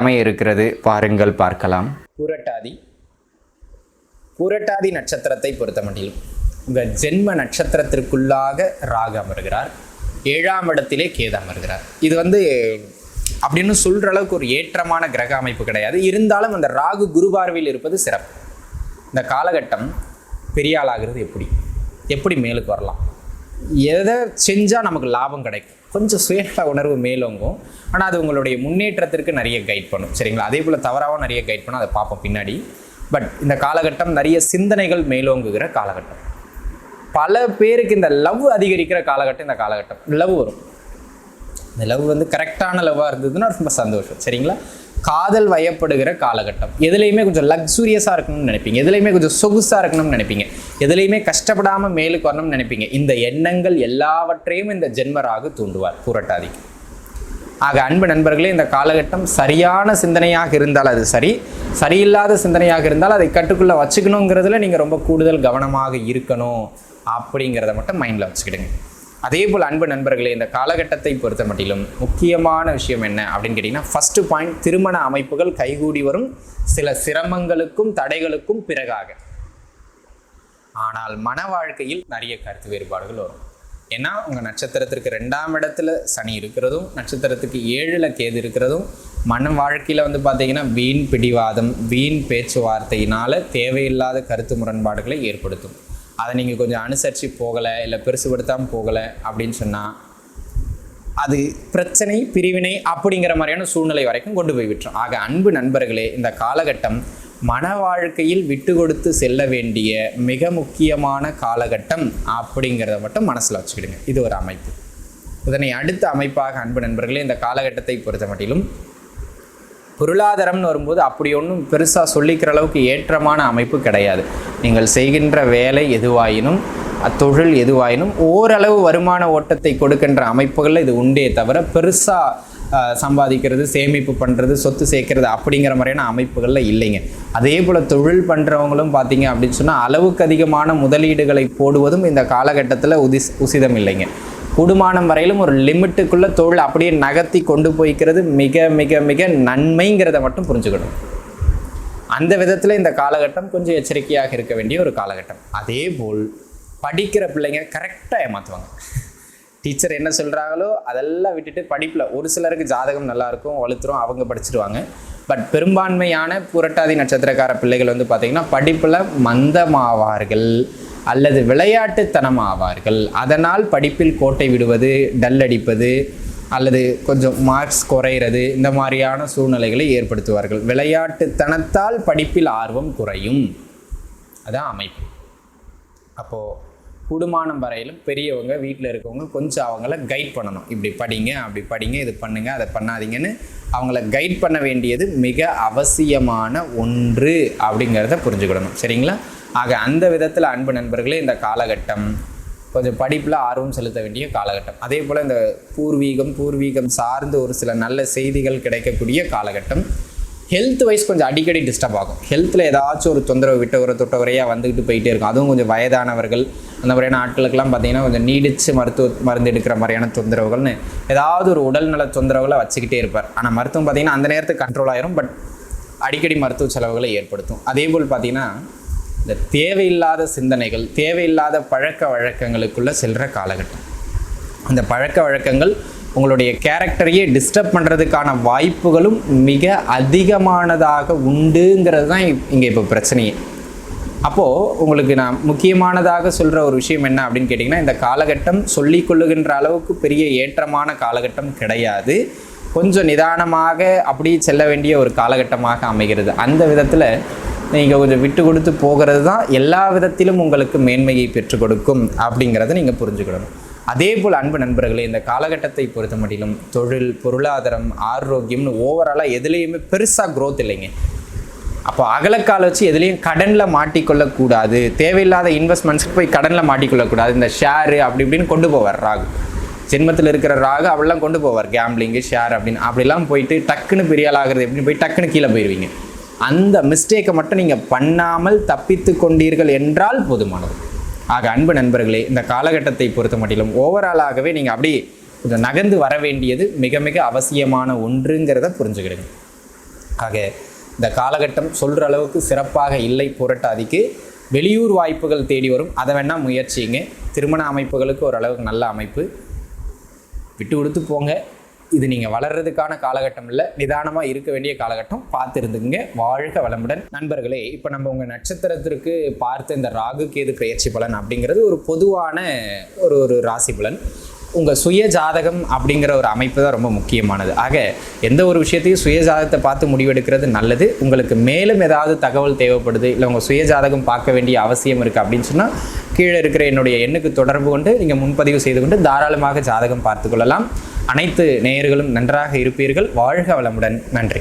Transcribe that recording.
அமைய இருக்கிறது பாருங்கள் பார்க்கலாம். புரட்டாதி. புரட்டாதி நட்சத்திரத்தை பொறுத்த மட்டிலும் உங்கள் ஜென்ம நட்சத்திரத்திற்குள்ளாக ராகு அமர்கிறார். ஏழாம் இடத்திலே கேது அமர்கிறார். இது வந்து அப்படின்னு சொல்கிற அளவுக்கு ஒரு ஏற்றமான கிரக அமைப்பு கிடையாது. இருந்தாலும் அந்த ராகு குருபார்வையில் இருப்பது சிறப்பு. இந்த காலகட்டம் பெரிய ஆளாகிறது எப்படி? எப்படி மேலுக்கு வரலாம்? எதை செஞ்சால் நமக்கு லாபம் கிடைக்கும்? கொஞ்சம் சுயநல உணர்வு மேலோங்கும். ஆனால் அது உங்களுடைய முன்னேற்றத்திற்கு நிறைய கைட் பண்ணும். சரிங்களா? அதே போல் தவறாகவும் நிறைய கைட் பண்ணும். அதை பார்ப்போம் பின்னாடி. பட் இந்த காலகட்டம் நிறைய சிந்தனைகள் மேலோங்குகிற காலகட்டம். பல பேருக்கு இந்த லவ் அதிகரிக்கிற காலகட்டம் இந்த காலகட்டம். லவ் வரும். இந்த லவ் வந்து கரெக்டான லவ்வாக இருந்ததுன்னா ரொம்ப சந்தோஷம். சரிங்களா? காதல் வயப்படுகிற காலகட்டம். எதுலேயுமே கொஞ்சம் லக்ஸூரியஸாக இருக்கணும்னு நினைப்பீங்க. எதுலேயுமே கொஞ்சம் சொகுசாக இருக்கணும்னு நினைப்பீங்க. எதுலேயுமே கஷ்டப்படாமல் மேலுக்கு வரணும்னு நினைப்பீங்க. இந்த எண்ணங்கள் எல்லாவற்றையும் இந்த ஜென்மராக தூண்டுவார் பூரட்டாதிக்கு ஆக அன்பு நண்பர்களே இந்த காலகட்டம் சரியான சிந்தனையாக இருந்தால் அது சரி. சரியில்லாத சிந்தனையாக இருந்தால் அதை கட்டுக்குள்ளே வச்சுக்கணுங்கிறதுல நீங்கள் ரொம்ப கூடுதல் கவனமாக இருக்கணும் அப்படிங்கிறத மட்டும் மைண்டில் வச்சுக்கிடுங்க. அதே போல் அன்பு நண்பர்களே இந்த காலகட்டத்தை பொறுத்த மட்டிலும் முக்கியமான விஷயம் என்ன அப்படின்னு கேட்டிங்கன்னா ஃபஸ்ட்டு பாயிண்ட் திருமண அமைப்புகள் கைகூடி வரும் சில சிரமங்களுக்கும் தடைகளுக்கும் பிறகாக. ஆனால் மன வாழ்க்கையில் நிறைய கருத்து வேறுபாடுகள் வரும். ஏன்னா உங்கள் நட்சத்திரத்திற்கு ரெண்டாம் இடத்துல சனி இருக்கிறதும் நட்சத்திரத்துக்கு ஏழில் கேது இருக்கிறதும் மன வாழ்க்கையில் வந்து பார்த்தீங்கன்னா வீண் பிடிவாதம் வீண் பேச்சுவார்த்தையினால் தேவையில்லாத கருத்து முரண்பாடுகளை ஏற்படுத்தும். அதை நீங்கள் கொஞ்சம் அனுசரித்து போகலை இல்லை பெருசுபடுத்தாமல் போகலை அப்படின்னு சொன்னால் அது பிரச்சனை பிரிவினை அப்படிங்கிற மாதிரியான சூழ்நிலை வரைக்கும் கொண்டு போய் விட்டுரும். ஆக அன்பு நண்பர்களே இந்த காலகட்டம் மன வாழ்க்கையில் விட்டு கொடுத்து செல்ல வேண்டிய மிக முக்கியமான காலகட்டம் அப்படிங்கிறத மட்டும் மனசில் வச்சுக்கிடுங்க. இது ஒரு அமைப்பு. இதனை அடுத்த அமைப்பாக அன்பு நண்பர்களே இந்த காலகட்டத்தை பொறுத்த மட்டிலும் பொருளாதாரம்னு வரும்போது அப்படி ஒன்றும் பெருசாக சொல்லிக்கிற அளவுக்கு ஏற்றமான அமைப்பு கிடையாது. நீங்கள் செய்கின்ற வேலை எதுவாயினும் அத்தொழில் எதுவாயினும் ஓரளவு வருமான ஓட்டத்தை கொடுக்கின்ற அமைப்புகளில் இது உண்டே தவிர பெருசாக சம்பாதிக்கிறது சேமிப்பு பண்ணுறது சொத்து சேர்க்கறது அப்படிங்கிற மாதிரியான அமைப்புகளில் இல்லைங்க. அதே போல் தொழில் பண்ணுறவங்களும் பார்த்தீங்க அப்படின்னு சொன்னால் அளவுக்கு அதிகமான முதலீடுகளை போடுவதும் இந்த காலகட்டத்தில் உதிஸ் உசிதம் இல்லைங்க. கூடுமானம் வரையிலும் ஒரு லிமிட்டுக்குள்ளே தொழில் அப்படியே நகர்த்தி கொண்டு போய்க்கிறது மிக மிக மிக நன்மைங்கிறத மட்டும் புரிஞ்சுக்கணும். அந்த விதத்தில் இந்த காலகட்டம் கொஞ்சம் எச்சரிக்கையாக இருக்க வேண்டிய ஒரு காலகட்டம். அதே போல் படிக்கிற பிள்ளைங்க கரெக்டாக ஏமாற்றுவாங்க டீச்சர் என்ன சொல்கிறாங்களோ அதெல்லாம் விட்டுட்டு படிப்பில் ஒரு சிலருக்கு ஜாதகம் நல்லாயிருக்கும் வலுத்துரும் அவங்க படிச்சிடுவாங்க பட் பெரும்பான்மையான புரட்டாதி நட்சத்திரக்கார பிள்ளைகள் வந்து பார்த்திங்கன்னா படிப்பில் மந்தமாவார்கள். அல்லது விளையாட்டுத்தனம் ஆவார்கள் அதனால் படிப்பில் கோட்டை விடுவது டல் அடிப்பது அல்லது கொஞ்சம் மார்க்ஸ் குறையிறது இந்த மாதிரியான சூழ்நிலைகளை ஏற்படுத்துவார்கள். விளையாட்டுத்தனத்தால் படிப்பில் ஆர்வம் குறையும். அதான் அமைப்பு. அப்போது குடுமானம் வரையிலும் பெரியவங்க வீட்டில் இருக்கவங்க கொஞ்சம் அவங்கள கைட் பண்ணணும். இப்படி படிங்க அப்படி படிங்க இது பண்ணுங்க அதை பண்ணாதீங்கன்னு அவங்கள கைட் பண்ண வேண்டியது மிக அவசியமான ஒன்று அப்படிங்கிறத புரிஞ்சுக்கிடணும். சரிங்களா? ஆக அந்த விதத்தில் அன்பு நண்பர்களே இந்த காலகட்டம் கொஞ்சம் படிப்பில் ஆர்வம் செலுத்த வேண்டிய காலகட்டம். அதே போல் இந்த பூர்வீகம் பூர்வீகம் சார்ந்து ஒரு சில நல்ல செய்திகள் கிடைக்கக்கூடிய காலகட்டம். ஹெல்த் வைஸ் கொஞ்சம் அடிக்கடி டிஸ்டர்ப் ஆகும். ஹெல்த்தில் ஏதாச்சும் ஒரு தொந்தரவு விட்ட ஒரு தொட்டவரையாக வந்துக்கிட்டு போயிட்டே இருக்கும். அதுவும் கொஞ்சம் வயதானவர்கள் அந்த மாதிரியான ஆட்களுக்கெல்லாம் பார்த்தீங்கன்னா கொஞ்சம் நீடித்து மருத்துவ மருந்து எடுக்கிற மாதிரியான தொந்தரவுகள்னு ஏதாவது ஒரு உடல்நல தொந்தரவுகளை வச்சுக்கிட்டே இருப்பார். ஆனால் மருத்துவம் பார்த்திங்கன்னா அந்த நேரத்துக்கு கண்ட்ரோல் ஆயிரும் பட் அடிக்கடி மருத்துவ செலவுகளை ஏற்படுத்தும். அதே போல் பார்த்திங்கன்னா இந்த தேவையில்லாத சிந்தனைகள் தேவையில்லாத பழக்க வழக்கங்களுக்குள்ளே செல்கிற காலகட்டம். அந்த பழக்க வழக்கங்கள் உங்களுடைய கேரக்டரையே டிஸ்டர்ப் பண்ணுறதுக்கான வாய்ப்புகளும் மிக அதிகமானதாக உண்டுங்கிறது தான் இங்கே இப்போ பிரச்சனையே. அப்போது உங்களுக்கு நான் முக்கியமானதாக சொல்கிற ஒரு விஷயம் என்ன அப்படின்னு கேட்டிங்கன்னா இந்த காலகட்டம் சொல்லிக் கொள்ளுகின்ற அளவுக்கு பெரிய ஏற்றமான காலகட்டம் கிடையாது. கொஞ்சம் நிதானமாக அப்படி செல்ல வேண்டிய ஒரு காலகட்டமாக அமைகிறது. அந்த விதத்தில் நீங்கள் கொஞ்சம் விட்டு கொடுத்து போகிறது தான் எல்லா விதத்திலும் உங்களுக்கு மேன்மையை பெற்றுக் கொடுக்கும் அப்படிங்கிறத நீங்கள் புரிஞ்சுக்கிடணும். அதே போல் அன்பு நண்பர்களே இந்த காலகட்டத்தை பொறுத்த மட்டிலும் தொழில் பொருளாதாரம் ஆரோக்கியம்னு ஓவராலாக எதுலேயுமே பெருசாக க்ரோத் இல்லைங்க. அப்போ அகலக்கால வச்சு எதுலேயும் கடனில் மாட்டிக்கொள்ளக்கூடாது தேவையில்லாத இன்வெஸ்ட்மெண்ட்ஸ்க்கு போய் கடனில் மாட்டிக்கொள்ளக்கூடாது இந்த ஷேரு அப்படி இப்படின்னு கொண்டு போவார் ராகு. ஜென்மத்தில் இருக்கிற ராகு அவெல்லாம் கொண்டு போவார். கேம்பிளிங்கு ஷேர் அப்படின்னு. அப்படிலாம் போயிட்டு டக்குன்னு பெரிய எப்படின்னு போய் டக்குன்னு கீழே போயிடுவீங்க அந்த மிஸ்டேக்கை மட்டும் நீங்கள் பண்ணாமல் தப்பித்து கொண்டீர்கள் என்றால் போதுமானது. ஆக அன்பு நண்பர்களே இந்த காலகட்டத்தை பொறுத்த மட்டிலும் ஓவராலாகவே நீங்கள் அப்படி கொஞ்சம் நகர்ந்து வர வேண்டியது மிக மிக அவசியமான ஒன்றுங்கிறத புரிஞ்சுக்கிடுங்க. ஆக இந்த காலகட்டம் சொல்கிற அளவுக்கு சிறப்பாக இல்லை புரட்டாதிக்கு. வெளியூர் வாய்ப்புகள் தேடி வரும். அதை வேணால் முயற்சிங்க. திருமண அமைப்புகளுக்கு ஓரளவுக்கு நல்ல அமைப்பு. விட்டு கொடுத்து போங்க. இது நீங்கள் வளர்றதுக்கான காலகட்டம் இல்லை நிதானமாக இருக்க வேண்டிய காலகட்டம். பார்த்துருந்துங்க வாழ்க வளமுடன். நண்பர்களே இப்போ நம்ம உங்கள் நட்சத்திரத்திற்கு பார்த்த இந்த ராகு கேது பயிற்சி பலன் அப்படிங்கிறது ஒரு பொதுவான ஒரு ஒரு ராசி பலன். உங்கள் சுய ஜாதகம் அப்படிங்கிற ஒரு அமைப்பு தான் ரொம்ப முக்கியமானது. ஆக எந்த ஒரு விஷயத்தையும் சுய ஜாதகத்தை பார்த்து முடிவெடுக்கிறது நல்லது. உங்களுக்கு மேலும் ஏதாவது தகவல் தேவைப்படுது இல்லை உங்கள் சுய ஜாதகம் பார்க்க வேண்டிய அவசியம் இருக்குது அப்படின்னு சொன்னால் கீழே இருக்கிற என்னுடைய எண்ணுக்கு தொடர்பு கொண்டு நீங்கள் முன்பதிவு செய்து கொண்டு தாராளமாக ஜாதகம் பார்த்துக்கொள்ளலாம் அனைத்து நேயர்களும் நன்றாக இருப்பீர்கள். வாழ்க வளமுடன். நன்றி.